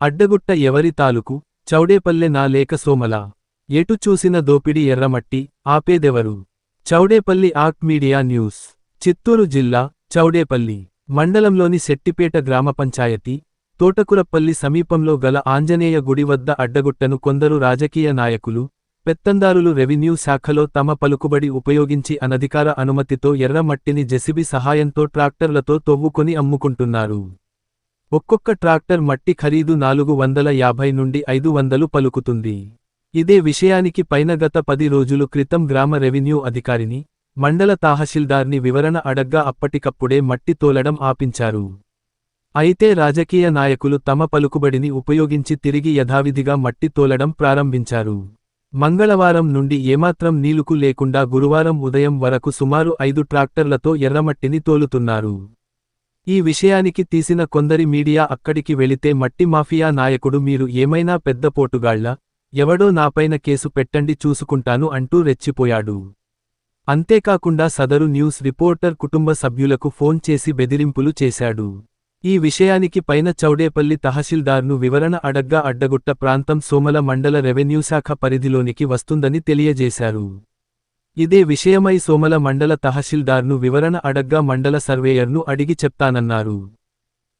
అడ్డగుట్ట ఎవరి తాలూకు? చౌడేపల్లె నా లేక సోమల. ఎటు చూసిన దోపిడి ఎర్రమట్టి? ఆపేదెవరు? చౌడేపల్లి ఆక్ మీడియా న్యూస్. చిత్తూరు జిల్లా చౌడేపల్లి. మండలంలోని శెట్టిపేట గ్రామ పంచాయతీ. తోటకురపల్లి సమీపంలో గల ఆంజనేయ గుడి వద్ద అడ్డగుట్టను కొందరు రాజకీయ నాయకులు పెత్తందారులు రెవెన్యూ శాఖలో తమ పలుకుబడి ఉపయోగించి అనధికార అనుమతితో ఎర్రమట్టిని జెసిబి సహాయంతో ట్రాక్టర్లతో తొవ్వుకొని అమ్ముకుంటున్నారు. ఒక్కొక్క ట్రాక్టర్ మట్టి ఖరీదు నాలుగు వందల యాభై నుండి ఐదు వందలు పలుకుతుంది. ఇదే విషయానికి పైన గత పది రోజులు క్రితం గ్రామ రెవెన్యూ అధికారిని మండల తహసీల్దార్ని వివరణ అడగ్గా అప్పటికప్పుడే మట్టి తోలడం ఆపించారు. అయితే రాజకీయ నాయకులు తమ పలుకుబడిని ఉపయోగించి తిరిగి యథావిధిగా మట్టి తోలడం ప్రారంభించారు. మంగళవారం నుండి ఏమాత్రం నీలుకు లేకుండా గురువారం ఉదయం వరకు సుమారు ఐదు ట్రాక్టర్లతో ఎర్రమట్టిని తోలుతున్నారు. ఈ విషయానికి తీసిన కొందరి మీడియా అక్కడికి వెళితే మట్టి మాఫియా నాయకుడు మీరు ఏమైనా పెద్ద పోటుగాళ్ళ ఎవడో నాపైన కేసు పెట్టండి చూసుకుంటాను అంటూ రెచ్చిపోయాడు. అంతేకాకుండా సదరు న్యూస్ రిపోర్టర్ కుటుంబ సభ్యులకు ఫోన్ చేసి బెదిరింపులు చేశాడు. ఈ విషయానికి పైన చౌడేపల్లి తహసీల్దార్ను వివరణ అడగ్గా అడ్డగుట్ట ప్రాంతం సోమల మండల రెవెన్యూ శాఖ పరిధిలోనికి వస్తుందని తెలియజేశారు. ఇదే విషయమై సోమల మండల తహసీల్దార్ను వివరణ అడగ్గా మండల సర్వేయర్ను అడిగి చెప్తానన్నారు.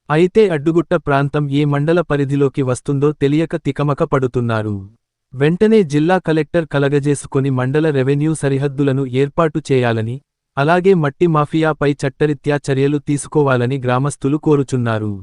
అయితే అడ్డుగుట్ట ప్రాంతం ఏ మండల పరిధిలోకి వస్తుందో తెలియక తికమక పడుతున్నారు. వెంటనే జిల్లా కలెక్టర్ కలగజేసుకుని మండల రెవెన్యూ సరిహద్దులను ఏర్పాటు చేయాలని అలాగే మట్టి మాఫియాపై చట్టరీత్యా చర్యలు తీసుకోవాలని గ్రామస్తులు కోరుచున్నారు.